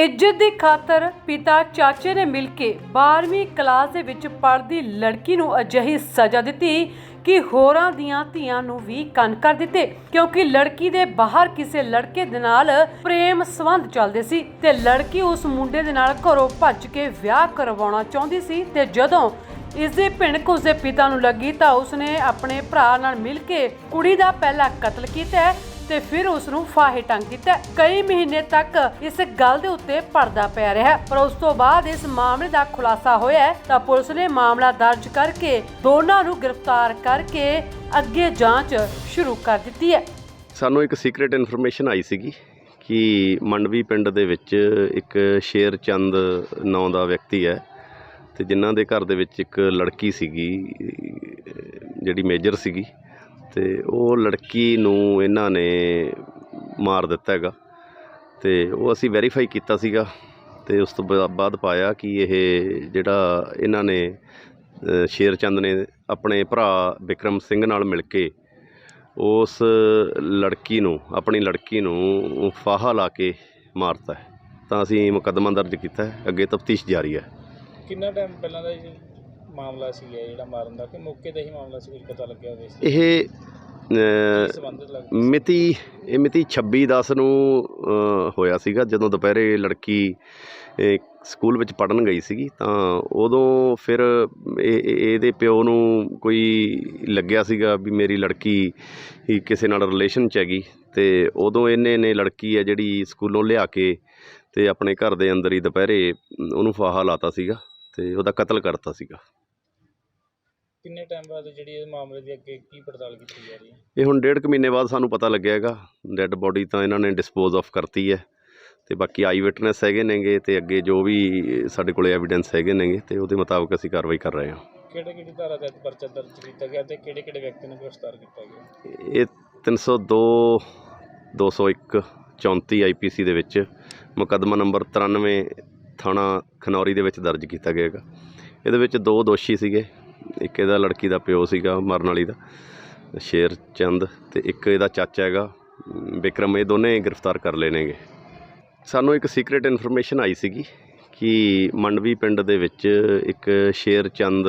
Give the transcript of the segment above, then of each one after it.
ਇੱਜ਼ਤ ਦੀ ਖਾਤਰ ਪਿਤਾ ਚਾਚੇ ਨੇ ਮਿਲ ਕੇ 12ਵੀਂ ਕਲਾਸ ਦੇ ਵਿੱਚ ਪੜ੍ਹਦੀ ਲੜਕੀ ਨੂੰ ਅਜਿਹੀ ਸਜ਼ਾ ਦਿੱਤੀ ਕਿ ਹੋਰਾਂ ਦੀਆਂ ਧੀਆਂ ਨੂੰ ਵੀ ਕੰਨ ਕਰ ਦਿੱਤੇ, ਕਿਉਂਕਿ ਲੜਕੀ ਦੇ ਬਾਹਰ ਕਿਸੇ ਲੜਕੇ ਦੇ ਨਾਲ ਪ੍ਰੇਮ ਸੰਬੰਧ ਚੱਲਦੇ ਸੀ ਤੇ ਲੜਕੀ ਉਸ ਮੁੰਡੇ ਦੇ ਨਾਲ ਘਰੋਂ ਭੱਜ ਕੇ ਵਿਆਹ ਕਰਵਾਉਣਾ ਚਾਹੁੰਦੀ ਸੀ ਤੇ ਜਦੋਂ ਇਸ ਦੀ ਭਿਣਕ ਉਸਦੇ ਪਿਤਾ ਨੂੰ ਲੱਗੀ ਤਾਂ ਉਸਨੇ ਆਪਣੇ ਭਰਾ ਨਾਲ ਮਿਲ ਕੇ ਕੁੜੀ ਦਾ ਪਹਿਲਾ ਕਤਲ ਕੀਤਾ ਤੇ ਫਿਰ ਉਸ ਨੂੰ ਫਾਹੇ ਟੰਗ ਦਿੱਤਾ ਕਈ ਮਹੀਨੇ ਤੱਕ ਇਸ ਗੱਲ ਦੇ ਉੱਤੇ ਪਰਦਾ ਪਿਆ ਰਿਹਾ। ਪਰ ਉਸ ਤੋਂ ਬਾਅਦ ਇਸ ਮਾਮਲੇ ਦਾ ਖੁਲਾਸਾ ਹੋਇਆ ਤਾਂ ਪੁਲਿਸ ਨੇ ਮਾਮਲਾ ਦਰਜ ਕਰਕੇ ਦੋਨਾਂ ਨੂੰ ਗ੍ਰਿਫਤਾਰ ਕਰਕੇ ਅੱਗੇ ਜਾਂਚ ਸ਼ੁਰੂ ਕਰ ਦਿੱਤੀ ਹੈ। ਸਾਨੂੰ ਇੱਕ ਸੀਕ੍ਰੀਟ ਇਨਫੋਰਮੇਸ਼ਨ ਆਈ ਸੀਗੀ ਕਿ ਮੰਡਵੀ ਪਿੰਡ ਦੇ ਵਿੱਚ ਇੱਕ ਸ਼ੇਰ ਚੰਦ ਨਾਂ ਦਾ ਵਿਅਕਤੀ ਹੈ ਤੇ ਜਿਨ੍ਹਾਂ ਦੇ ਘਰ ਦੇ ਵਿੱਚ ਇੱਕ ਲੜਕੀ ਸੀਗੀ, ਜਿਹੜੀ ਮੇਜਰ ਸੀਗੀ। ਤੇ ਉਹ ਲੜਕੀ ਨੂੰ ਇਹਨਾਂ ਨੇ ਮਾਰ ਦਿੱਤਾ ਹੈਗਾ। ਅਤੇ ਉਹ ਅਸੀਂ ਵੈਰੀਫਾਈ ਕੀਤਾ ਸੀਗਾ ਅਤੇ ਉਸ ਤੋਂ ਬਾ- ਬਾਅਦ ਪਾਇਆ ਕਿ ਇਹ ਜਿਹੜਾ ਇਹਨਾਂ ਨੇ ਸ਼ੇਰ ਚੰਦ ਨੇ ਆਪਣੇ ਭਰਾ ਵਿਕਰਮ ਸਿੰਘ ਨਾਲ ਮਿਲ ਕੇ ਉਸ ਲੜਕੀ ਨੂੰ, ਆਪਣੀ ਲੜਕੀ ਨੂੰ ਫਾਹਾ ਲਾ ਕੇ ਮਾਰਤਾ ਹੈ। ਤਾਂ ਅਸੀਂ ਮੁਕੱਦਮਾ ਦਰਜ ਕੀਤਾ ਹੈ। ਅੱਗੇ ਤਫਤੀਸ਼ ਜਾਰੀ ਹੈ। ਕਿੰਨਾ ਟਾਈਮ ਪਹਿਲਾਂ ਦਾ ਇਹ ਮਾਮਲਾ ਸੀ ਇਹ ਜਿਹੜਾ ਮਾਰਨ ਦਾ ਕਿ ਮੌਕੇ ਤੇ ਹੀ ਮਾਮਲਾ ਸੀ ਕੁਝ ਪਤਾ ਲੱਗਿਆ ਹੋਵੇ ਇਸ ਇਹ ਅਹ, ਸੰਬੰਧਿਤ ਲੱਗਦਾ ਮਿਤੀ ਇਹ ਮਿਤੀ 26 10 ਨੂੰ ਹੋਇਆ ਸੀਗਾ ਜਦੋਂ ਦੁਪਹਿਰੇ ਲੜਕੀ ਅਹ, ਸਕੂਲ ਵਿੱਚ ਪੜਨ ਗਈ ਸੀਗੀ ਤਾਂ ਉਦੋਂ ਫਿਰ ਇਹ ਇਹ- ਇਹਦੇ ਪਿਓ ਨੂੰ ਕੋਈ ਲੱਗਿਆ ਸੀਗਾ ਵੀ ਮੇਰੀ ਲੜਕੀ ਹੀ ਕਿਸੇ ਨਾਲ ਰਿਲੇਸ਼ਨ 'ਚ ਹੈਗੀ ਤੇ ਉਦੋਂ ਇਹਨੇ ਨੇ ਲੜਕੀ ਹੈ ਜਿਹੜੀ ਸਕੂਲੋਂ ਲਿਆ ਕੇ ਤੇ ਆਪਣੇ ਘਰ ਦੇ ਅੰਦਰ ਹੀ ਦੁਪਹਿਰੇ ਉਹਨੂੰ ਫਾਹਾ ਲਾਤਾ ਸੀਗਾ ਤੇ ਉਹਦਾ ਕਤਲ ਕਰਤਾ ਸੀਗਾ। ਕਿੰਨੇ ਟਾਈਮ ਬਾਅਦ ਜਿਹੜੀ ਇਹ ਮਾਮਲੇ ਦੀ ਅੱਗੇ ਕੀ ਪੜਤਾਲ ਕੀਤੀ ਜਾ ਰਹੀ ਹੈ? ਇਹ ਹੁਣ ਡੇਢ ਕੁ ਮਹੀਨੇ ਬਾਅਦ ਸਾਨੂੰ ਪਤਾ ਲੱਗਿਆ ਹੈਗਾ। ਡੈੱਡ ਬੋਡੀ ਤਾਂ ਇਹਨਾਂ ਨੇ ਡਿਸਪੋਜ਼ ਆਫ ਕਰਤੀ ਹੈ। ਤੇ ਬਾਕੀ ਆਈ ਵਿਟਨੈਸ ਹੈਗੇ ਨੇਗੇ ਤੇ ਅੱਗੇ ਜੋ ਵੀ ਸਾਡੇ ਕੋਲੇ ਐਵੀਡੈਂਸ ਹੈਗੇ ਨੇਗੇ ਤੇ ਉਹਦੇ ਮੁਤਾਬਕ ਅਸੀਂ ਕਾਰਵਾਈ ਕਰ ਰਹੇ ਹਾਂ। ਕਿਹੜੇ ਕਿਹੜੀ ਧਾਰਾ ਤਹਿਤ ਪਰਚਾ ਦਰਜ ਕੀਤਾ ਗਿਆ ਤੇ ਕਿਹੜੇ ਕਿਹੜੇ ਵਿਅਕਤੀ ਨੂੰ ਗ੍ਰਿਫਤਾਰ ਕੀਤਾ ਗਿਆ? ਇਹ 302 201 34 ਆਈਪੀਸੀ ਦੇ ਵਿੱਚ ਮੁਕੱਦਮਾ ਨੰਬਰ 93 ਥਾਣਾ ਖਨੌਰੀ ਦੇ ਵਿੱਚ ਦਰਜ ਕੀਤਾ ਗਿਆ ਹੈਗਾ। ਇਹਦੇ ਵਿੱਚ ਦੋ ਦੋਸ਼ੀ ਸੀਗੇ। ਇੱਕ ਇਹਦਾ ਲੜਕੀ ਦਾ ਪਿਓ ਸੀਗਾ ਮਰਨ ਵਾਲੀ ਦਾ ਸ਼ੇਰ ਚੰਦ ਤੇ ਇੱਕ ਇਹਦਾ ਚਾਚਾ ਹੈਗਾ ਅਮ, ਵਿਕਰਮ ਇਹ ਦੋਨੇ ਗ੍ਰਿਫਤਾਰ ਕਰ ਲਏ ਨੇਗੇ। ਸਾਨੂੰ ਇੱਕ ਸੀਕ੍ਰੀਟ ਇਨਫੋਰਮੇਸ਼ਨ ਆਈ ਸੀਗੀ ਕਿ ਮੰਡਵੀ ਪਿੰਡ ਦੇ ਵਿੱਚ ਇੱਕ ਸ਼ੇਰ ਚੰਦ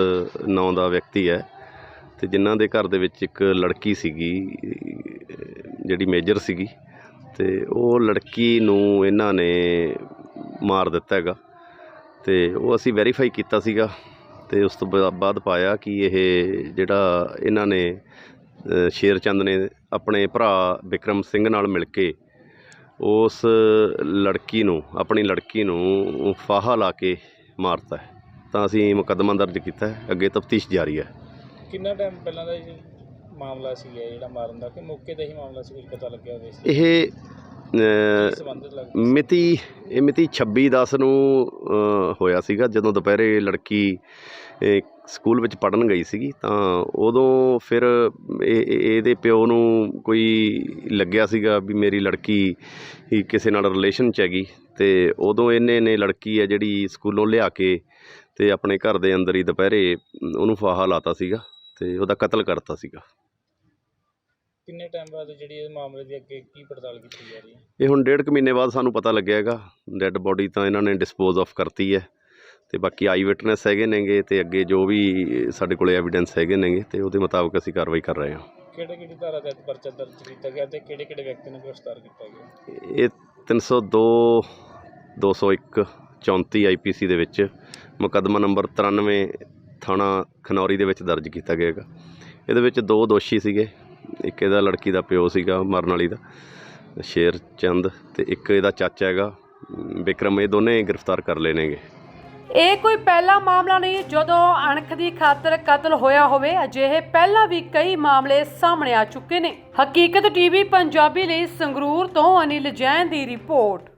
ਨਾਂ ਦਾ ਵਿਅਕਤੀ ਹੈ ਤੇ ਜਿਨ੍ਹਾਂ ਦੇ ਘਰ ਦੇ ਵਿੱਚ ਇੱਕ ਲੜਕੀ ਸੀਗੀ ਜਿਹੜੀ ਮੇਜਰ ਸੀਗੀ ਤੇ ਉਹ ਲੜਕੀ ਨੂੰ ਇਹਨਾਂ ਨੇ ਮਾਰ ਦਿੱਤਾ ਹੈਗਾ ਤੇ ਉਹ ਅਸੀਂ ਵੈਰੀਫਾਈ ਕੀਤਾ ਸੀਗਾ ਤੇ ਉਸ ਤੋਂ ਬਾਅਦ ਪਾਇਆ ਕਿ ਇਹ ਜਿਹੜਾ ਇਹਨਾਂ ਨੇ ਸ਼ੇਰ ਚੰਦ ਨੇ ਆਪਣੇ ਭਰਾ ਵਿਕਰਮ ਸਿੰਘ ਨਾਲ ਮਿਲ ਕੇ ਉਸ ਲੜਕੀ ਨੂੰ ਆਪਣੀ ਲੜਕੀ ਨੂੰ ਫਾਹਾ ਲਾ ਕੇ ਮਾਰਤਾ ਹੈ। ਤਾਂ ਅਸੀਂ ਮੁਕੱਦਮਾ ਦਰਜ ਕੀਤਾ ਹੈ। ਅੱਗੇ ਤਫਤੀਸ਼ ਜਾਰੀ ਹੈ। ਕਿੰਨਾ ਟਾਈਮ ਪਹਿਲਾਂ ਦਾ ਇਹ ਮਾਮਲਾ ਸੀ ਜਿਹੜਾ ਮਾਰਨ ਦਾ? ਕਿ ਮੌਕੇ ਤੇ ਹੀ ਮਾਮਲਾ ਸੀ ਕੁਝ ਪਤਾ ਲੱਗਿਆ ਹੋਵੇ ਇਹ ਮਿਤੀ, ਇਹ ਮਿਤੀ 26 10 ਨੂੰ ਹੋਇਆ ਸੀਗਾ, ਜਦੋਂ ਦੁਪਹਿਰੇ ਲੜਕੀ ਸਕੂਲ ਵਿੱਚ ਪੜਨ ਗਈ ਸੀਗੀ, ਤਾਂ ਉਦੋਂ ਫਿਰ ਇਹਦੇ ਪਿਓ ਨੂੰ ਕੋਈ ਲੱਗਿਆ ਸੀਗਾ ਵੀ ਮੇਰੀ ਲੜਕੀ ਹੀ ਕਿਸੇ ਨਾਲ ਰਿਲੇਸ਼ਨ 'ਚ ਹੈਗੀ, ਤੇ ਉਦੋਂ ਇਹਨੇ ਨੇ ਲੜਕੀ ਹੈ ਜਿਹੜੀ ਸਕੂਲੋਂ ਲਿਆ ਕੇ ਤੇ ਆਪਣੇ ਘਰ ਦੇ ਅੰਦਰ ਹੀ ਦੁਪਹਿਰੇ ਉਹਨੂੰ ਫਾਹਾ ਲਾਤਾ ਸੀਗਾ, ਤੇ ਉਹਦਾ ਕਤਲ ਕਰਤਾ ਸੀਗਾ। ਕਿੰਨੇ ਟਾਈਮ ਬਾਅਦ ਜਿਹੜੀ ਇਹ ਮਾਮਲੇ ਦੀ ਅੱਗੇ ਕੀ ਪੜਤਾਲ ਕੀਤੀ ਜਾ ਰਹੀ ਹੈ? ਇਹ ਹੁਣ ਡੇਢ ਕੁ ਮਹੀਨੇ ਬਾਅਦ ਸਾਨੂੰ ਪਤਾ ਲੱਗਿਆ ਹੈਗਾ। ਡੈੱਡ ਬੋਡੀ ਤਾਂ ਇਹਨਾਂ ਨੇ ਡਿਸਪੋਜ਼ ਆਫ ਕਰਤੀ ਹੈ। ਤੇ ਬਾਕੀ ਆਈ ਵਿਟਨੈਸ ਹੈਗੇ ਨੇਗੇ ਤੇ ਅੱਗੇ ਜੋ ਵੀ ਸਾਡੇ ਕੋਲੇ ਐਵੀਡੈਂਸ ਹੈਗੇ ਨੇਗੇ ਤੇ ਉਹਦੇ ਮੁਤਾਬਕ ਅਸੀਂ ਕਾਰਵਾਈ ਕਰ ਰਹੇ ਹਾਂ। ਕਿਹੜੇ ਕਿਹੜੀ ਧਾਰਾ ਤਹਿਤ ਪਰਚਾ ਦਰਜ ਕੀਤਾ ਗਿਆ ਤੇ ਕਿਹੜੇ ਕਿਹੜੇ ਵਿਅਕਤੀ ਨੂੰ ਗ੍ਰਿਫਤਾਰ ਕੀਤਾ ਗਿਆ? ਇਹ 302 201 34 ਆਈਪੀਸੀ ਦੇ ਵਿੱਚ ਮੁਕੱਦਮਾ ਨੰਬਰ 93 ਥਾਣਾ ਖਨੌਰੀ ਦੇ ਵਿੱਚ ਦਰਜ ਕੀਤਾ ਗਿਆ ਹੈਗਾ। ਇਹਦੇ ਵਿੱਚ ਦੋ ਦੋਸ਼ੀ ਸੀਗੇ। ਇੱਕ ਇਹਦਾ ਲੜਕੀ ਦਾ ਪਿਓ ਸੀਗਾ, ਮਰਨ ਵਾਲੀ ਦਾ, ਸ਼ੇਰ ਚੰਦ ਤੇ ਇੱਕ ਇਹਦਾ ਚਾਚਾ ਹੈਗਾ। ਵਿਕਰਮ, ਇਹ ਦੋਨੇ ਗ੍ਰਿਫਤਾਰ ਕਰ ਲਏ ਨੇਗੇ। ਇਹ ਕੋਈ ਪਹਿਲਾ ਮਾਮਲਾ ਨਹੀਂ, ਜਦੋਂ ਅਣਖ ਦੀ ਖਾਤਰ ਕਤਲ ਹੋਇਆ ਹੋਵੇ, ਅਜਿਹੇ ਪਹਿਲਾਂ ਵੀ ਕਈ ਮਾਮਲੇ ਸਾਹਮਣੇ ਆ ਚੁੱਕੇ ਨੇ। ਹਕੀਕਤ ਟੀਵੀ ਪੰਜਾਬੀ ਲਈ ਸੰਗਰੂਰ ਤੋਂ ਅਨਿਲ ਜੈਨ ਦੀ ਰਿਪੋਰਟ।